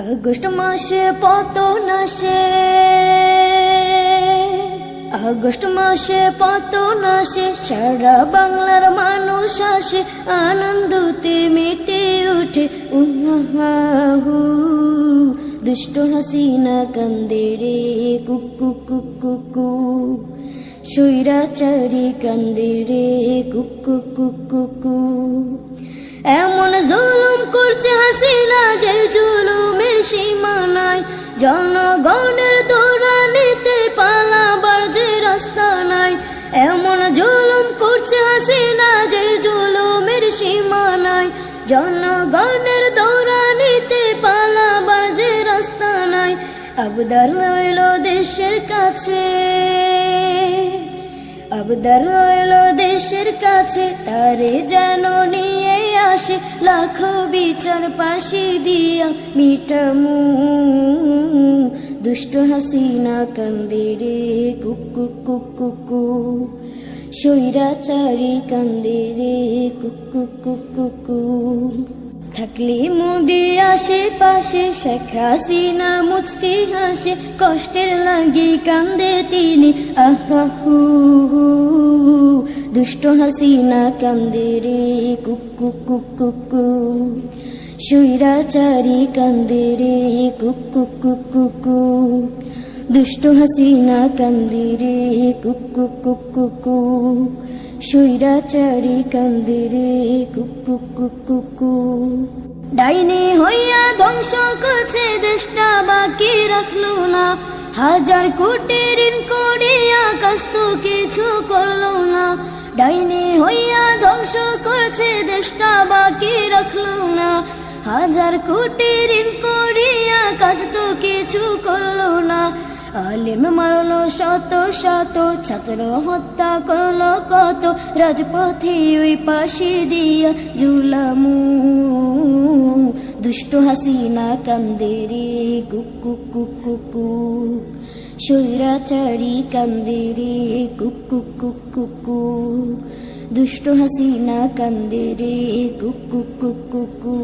August মাসে পতন আসে আগস্ট মাসে পতন আসে সারা বাংলার মানুষ আসে, আনন্দতে মেটে ওঠে উহু দুষ্ট হাসিনা কান্দে রে, কুকু কুকু কু সৈরাচারি কান্দে রে, কুকু কুকু কু এমন জুলুম করছে হাসিনা যে সীমা নাই তোরা নিতে পালাবার যে রাস্তা নাই, এমন জুলুম করছে হাসিনা যে জুলুমের সীমা নাই। জনগণের দৌড়ানিতে পালাবার যে রাস্তা নাই, আবদার রইল দেশের কাছে। আবদার রইল দেশের কাছে, তারে যেন নিয়ে আসে লাখো বিচার পাশে দিয়া মিটামু। দুষ্ট হাসিনা কান্দে রে, কুকু কুকু, কু। সৈরাচারি কান্দে রে, কুকু কুকু, কু। থাকলে মোদি আশেপাশে শেখ হাসিনা মুচকি হাসে, কষ্টের লাগি কান্দে তিনি। আহু দুষ্ট হাসিনা কান্দে রে কুকু কুকু কু সৈরাচারি কান্দে রে কুকু কুকু কু দুষ্ট হাসিনা কান্দে রে কুকু কুকু কু। সৈরাচারি কান্দে রে কুকু কুকু কু ডাইনি হইয়া ধ্বংস করছে দেশটা, বাকি রাখল না। হাজার কোটি ঋণ করিয়া তো কিছু করল না। ডাইনি হইয়া ধ্বংস করছে দেশটা, বাকি রাখল না। হাজার কোটি ঋণ করিয়া কাজ তো কিছু করল না। আলিম মারলো শত শত, ছাত্র হত্যা করল কত, রাজপথে ওই পাশে দিয়া ঝুলামু। দুষ্ট হাসিনা কান্দে রে, কুকু কুকু কু সৈরাচারি কান্দে রে, কুকু কুকু কু দুষ্ট হাসিনা কান্দে রে, কুকু কুকু কু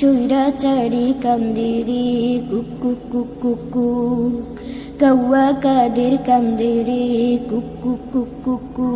সৈরাচারি কান্দে রে কুকু কুকু কুক কৌয়া কাদের কান্দে রে কুকু কুকু কু